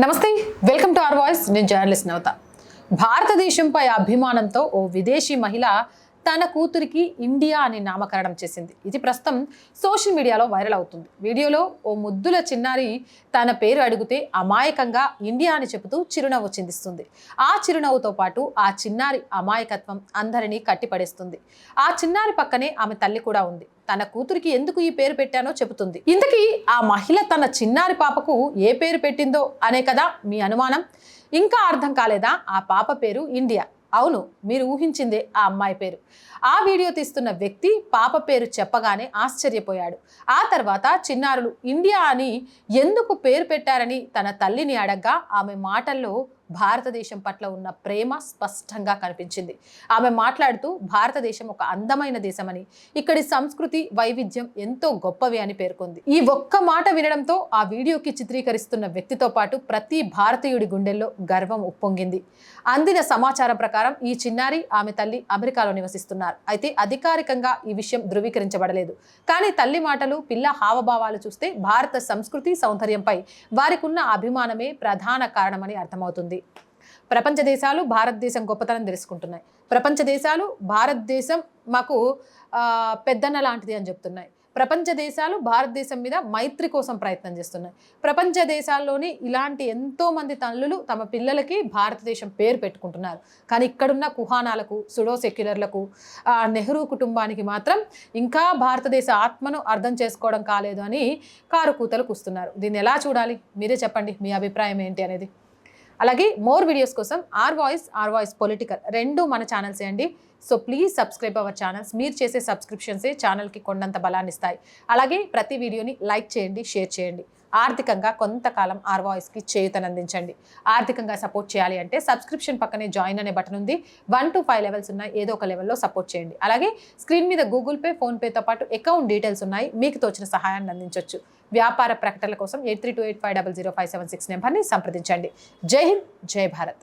నమస్తే welcome to our voice. నేను journalist Navata. భారతదేశంపై అభిమానంతో ఓ విదేశీ మహిళ తన కూతురికి ఇండియా అని నామకరణం చేసింది. ఇది ప్రస్తుతం సోషల్ మీడియాలో వైరల్ అవుతుంది. వీడియోలో ఓ ముద్దుల చిన్నారి తన పేరు అడిగితే అమాయకంగా ఇండియా అని చెబుతూ చిరునవ్వు చిందిస్తుంది. ఆ చిరునవ్వుతో పాటు ఆ చిన్నారి అమాయకత్వం అందరినీ కట్టిపడేస్తుంది. ఆ చిన్నారి పక్కనే ఆమె తల్లి కూడా ఉంది. తన కూతురికి ఎందుకు ఈ పేరు పెట్టానో చెబుతుంది. ఇంతకీ ఆ మహిళ తన చిన్నారి పాపకు ఏ పేరు పెట్టిందో అనే కదా మీ అనుమానం. ఇంకా అర్థం కాలేదా? ఆ పాప పేరు ఇండియా. అవును మీరు ఊహించిందే ఆ అమ్మాయి పేరు. ఆ వీడియో తీస్తున్న వ్యక్తి పాప పేరు చెప్పగానే ఆశ్చర్యపోయాడు. ఆ తర్వాత చిన్నారులు ఇండియా అని ఎందుకు పేరు పెట్టారని తన తల్లిని అడగ్గా ఆమె మాటల్లో భారతదేశం పట్ల ఉన్న ప్రేమ స్పష్టంగా కనిపించింది. ఆమె మాట్లాడుతూ భారతదేశం ఒక అందమైన దేశమని ఇక్కడి సంస్కృతి వైవిధ్యం ఎంతో గొప్పవి అని పేర్కొంది. ఈ ఒక్క మాట వినడంతో ఆ వీడియోకి చిత్రీకరిస్తున్న వ్యక్తితో పాటు ప్రతి భారతీయుడి గుండెల్లో గర్వం ఉప్పొంగింది. అందిన సమాచారం ప్రకారం ఈ చిన్నారి ఆమె తల్లి అమెరికాలో నివసిస్తున్నారు. అయితే అధికారికంగా ఈ విషయం ధృవీకరించబడలేదు. కానీ తల్లి మాటలు పిల్ల హావభావాలు చూస్తే భారత సంస్కృతి సౌందర్యంపై వారికి ఉన్న అభిమానమే ప్రధాన కారణమని అర్థమవుతుంది. ప్రపంచ దేశాలు భారతదేశం గొప్పతనం తెలుసుకుంటున్నాయి. ప్రపంచ దేశాలు భారతదేశం మాకు పెద్దన్న లాంటిది అని చెప్తున్నాయి. ప్రపంచ దేశాలు భారతదేశం మీద మైత్రి కోసం ప్రయత్నం చేస్తున్నాయి. ప్రపంచ దేశాల్లోని ఇలాంటి ఎంతో మంది తల్లులు తమ పిల్లలకి భారతదేశం పేరు పెట్టుకుంటున్నారు. కానీ ఇక్కడున్న కుహానాలకు సుడో సెక్యులర్లకు ఆ, నెహ్రూ కుటుంబానికి మాత్రం ఇంకా భారతదేశ ఆత్మను అర్థం చేసుకోవడం కాలేదు అని కారు కూతలు కూస్తున్నారు. దీన్ని ఎలా చూడాలి? మీరే చెప్పండి. మీ అభిప్రాయం ఏంటి అనేది. అలాగే మోర్ వీడియోస్ కోసం R voice R voice political రెండు మన ఛానల్స్ అండి. So please subscribe our channels మీరు చేసే సబ్స్క్రిప్షన్సే ఛానల్కి కొండంత బలాన్ని ఇస్తాయి. అలాగే ప్రతి వీడియోని లైక్ చేయండి షేర్ చేయండి. ఆర్థికంగా కొంతకాలం ఆర్ వాయిస్కి చేయుతనందించండి ఆర్థికంగా సపోర్ట్ చేయాలి అంటే సబ్స్క్రిప్షన్ పక్కనే జాయిన్ అనే బటన్ ఉంది. వన్ టు ఫైవ్ లెవెల్స్ ఉన్నాయి. ఏదో ఒక లెవెల్లో సపోర్ట్ చేయండి. అలాగే స్క్రీన్ మీద గూగుల్ పే ఫోన్పేతో పాటు అకౌంట్ డీటెయిల్స్ ఉన్నాయి. మీకు తోచిన సహాయాన్ని అందించవచ్చు వ్యాపార ప్రకటనల కోసం eight three two eight five double zero five seven six నెంబర్ని సంప్రదించండి. జై హింద్ జై భారత్.